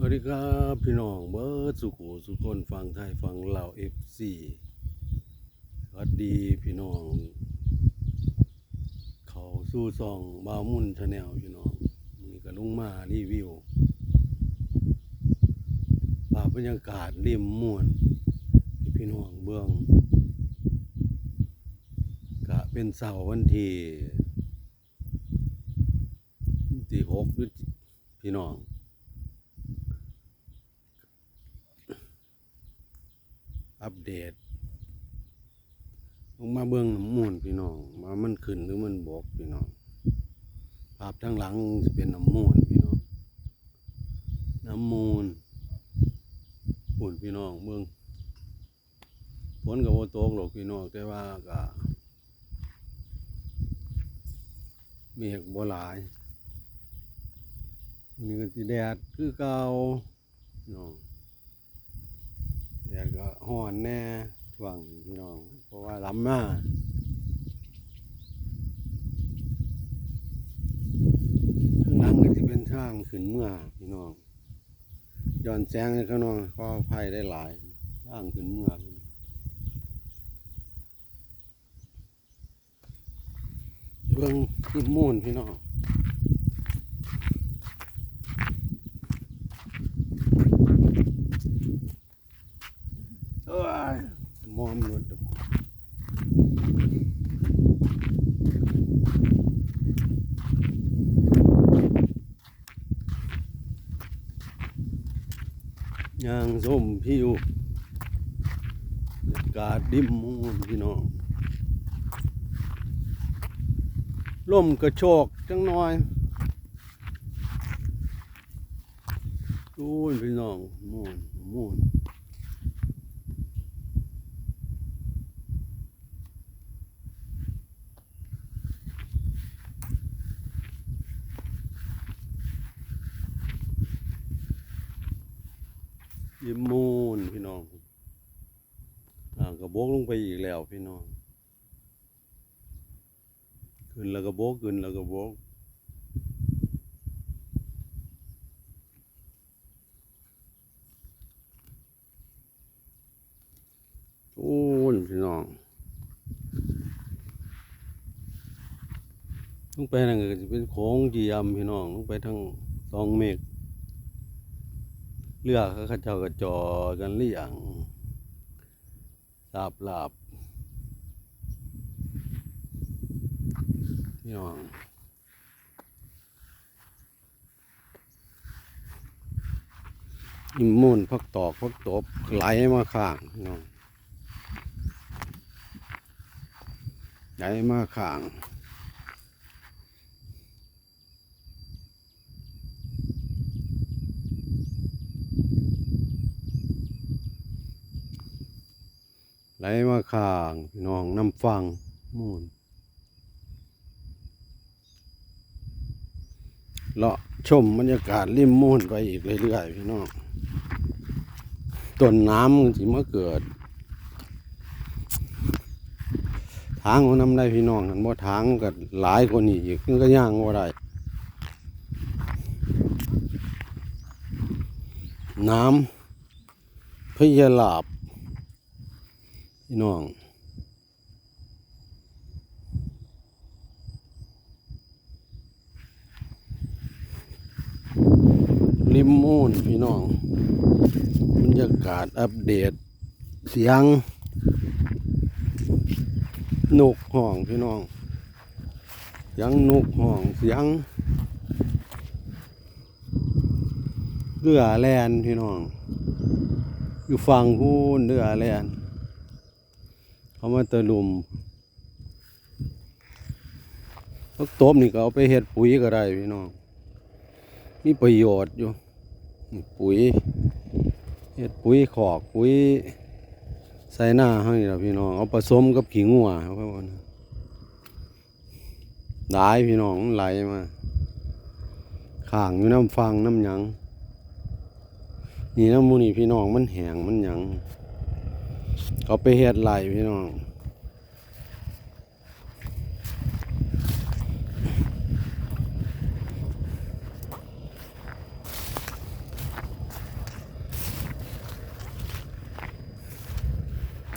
วัสดีครับพี่น้องเบิร์ดสุขุสุคนฟังไทยฟังลาวเอฟซีสวัสดีพี่น้อง เขาสู้ซองบาวมุ่นชาแนลพี่น้องนี่ก็ลุงมารีวิวภาพบรรยากาศริมม่วนพี่น้องเบื้องกะเป็นเสาร์วันที่ที่หกพี่น้อง อัปเดตลงมาเบื้องน้ำมูลพี่น้องว่ามันขึ้นหรือมันบกพี่น้องภาพทั้งหลังจะเป็นน้ำมูลพี่น้องน้ำมูลปุ่นพี่น้องเมืองฝนกับโอตกหรอกพี่น้องแต่ว่าก็เมฆบ่หลายนนี่ก็สิแดดคือเก่าพี่น้อง แดดก็ห้อนแน่ช่วงพี่น้อง เพราะว่าลำมาข้างหลังก็จะเป็นทางขึ้นเมื่อพี่น้องย้อนแสงในข้างนอกก็ภัยได้หลายทางขึ้นเมื่อเบื้องขึ้นมูนพี่น้อง เอ้ยมอมรถดอก ยางส้มพิวกาดดิมมูนพี่น้องลมกระโชกจังหน่อยโอ้ยพี่น้องมูนมูน ยิมมูนพี่น้องอ่ากระโบกลงไปอีกแล้วพี่น้อง ขึ้นแล้วก็โบกขึ้นแล้วก็โบกโอ้ยพี่น้องลงไปนั่นก็จะเป็นโค้งเจียมพี่น้องลงไปทั้งสองเมฆ เรือเขาเขาเจ้าก็จอกันเลี่ยงลาบลาบพี่น้องอิมมูนพักตอกพักตบไหลมาข้างพี่น้องไหลมาข้าง มาข้างพี่น้องน้ำฟังมูนเลาะชมบรรยากาศริมมูนไปอีกเรื่อยๆพี่น้องต้นน้ำมันสิมาเกิด ทางมันนำได้พี่น้องกันบ่ทางก็หลายคนนี้อีกก็ย่างบ่าได้น้ำพยาลาบ พี่น้องริมมูนพี่น้องบรรยากาศอัปเดต เสียงนกห้องพี่น้องเสียงนกห้องเสียงเรือแลนพี่น้อง อยู่ฝั่งพูนเรือแลน เขามาตะลุมพักตบนี่ก็เอาไปเฮ็ดปุ๋ยก็ได้พี่น้อง มีประโยชน์อยู่ปุ๋ยเฮ็ดปุ๋ยขอกปุ๋ยใส่หน้าให้ล่ะพี่น้อง เอาผสมกับขี้งัวครับว่านะหลายพี่น้องไหลมาข้างอยู่น้ำฟังน้ำหยัง นี่น้ำมูนี่พี่น้องมันแห้งมันหยัง เอาไปเฮ็ดไหลพี่น้อง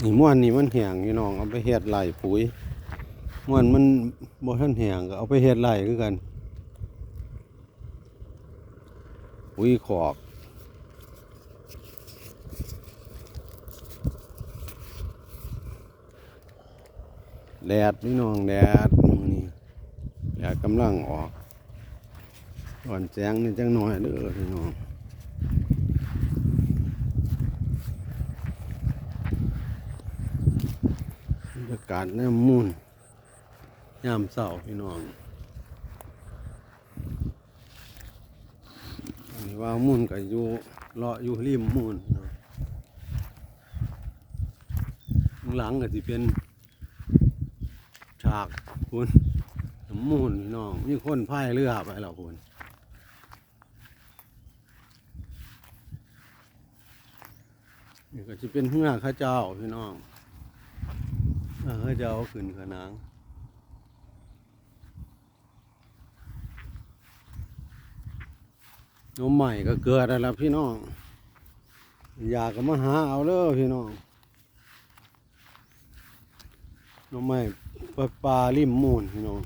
นี่ม้วนนี่มันแหงพี่น้องเอาไปเฮ็ดไหลปุ๋ยม้วนมันบ่ทันแหงก็เอาไปเฮ็ดไหลคือกันปุ๋ยขอก แดดพี่น้องแดดมื้อนี้แดดกำลังออกอ่อนแสงนี่จังหน่อยเด้อพี่น้องบรรยากาศน้ำมูนยามเสาร์พี่น้องอันนี้ว่ามูนก็อยู่เลาะอยู่ริมมูนเนหลังก็สิเป็นากคุณน้ำมูนพี่น้องมีคนพายเรือไปแล้วคุณนี่ก็จะเป็นเฮือข้าเจ้าพี่น้องเออจะเอาขึ้นขนางนมใหม่ก็เกิดแล้วพี่น้อง อยากก็มาหาเอาเลยพี่น้อง นมใหม่ปลาปลาริมมูนพี่น้อง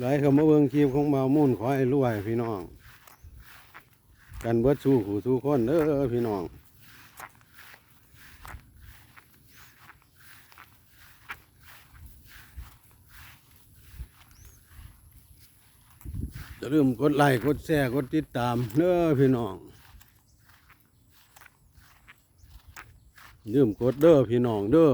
หลายคำว่าเบิ้งคลิปของบ่ามูนขอให้รวยพี่น้อง กันเบิดสู้ขู่สู้คนเออพี่น้อง อย่าลืมกดไลค์กดแชร์กดติดตามเด้อพี่น้องอย่าลืมกดเด้อพี่น้องเด้อ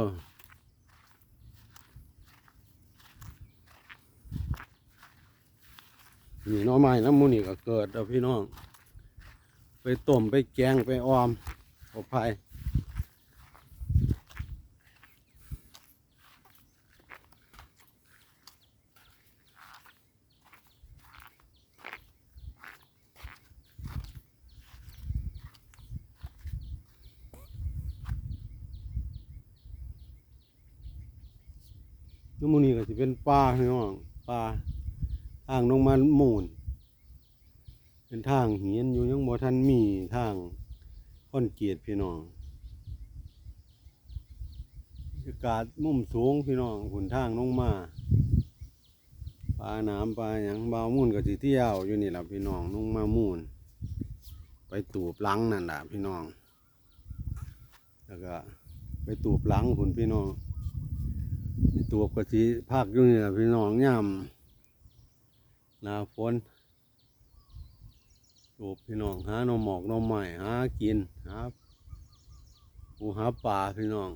นี่น้อไม้น้ำมูนี่ก็เกิดแล้วพี่น้อง ไปต้มไปแกงไปออมอบภัย น้ำมูนี่ก็จะเป็นปลาพี่น้องปลาทางลงมาหมูนเป็นทางเหียนอยู่ยังบ่ทันมีทางค่อนเกียร์พี่น้องบรรยากาศมุมสูงพี่น้องขุนทางลงมาปลาหน้ำปลาหยังบาวมุ่นก็สิเที่ยวอยู่นี่แหละพี่น้องลงมามุ่นไปตูบหลังนั่นแหละพี่น้อง แล้วก็ไปตูบหลังคุณพี่น้อง ตูบก็สิภาคอยู่นี่ล่ะพี่น้องย่ำหน้าฝนสูบพี่น้องหาหน่อหมอกหน่อไม้หากินหาปูหาปลาพี่น้อง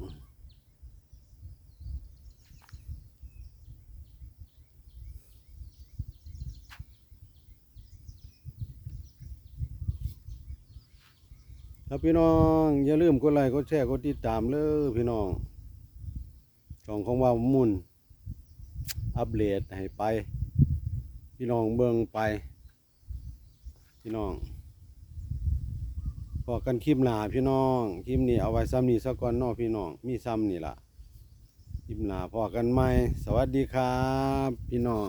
ครับพี่น้อง อย่าลืมกดไลค์กดแชร์กดติดตามเลยพี่น้อง ช่องของว่ามุ่น อัปเดตให้ไป พี่น้องเบิ่งไป พี่น้องพอกันคลิปหนาพี่น้องคลิปนี้เอาไว้ซ้ำนี่ซักก่อนนอพี่น้องมีซ้ำนี่ล่ะคลิปหนาพอกันไหมสวัสดีครับ พี่น้อง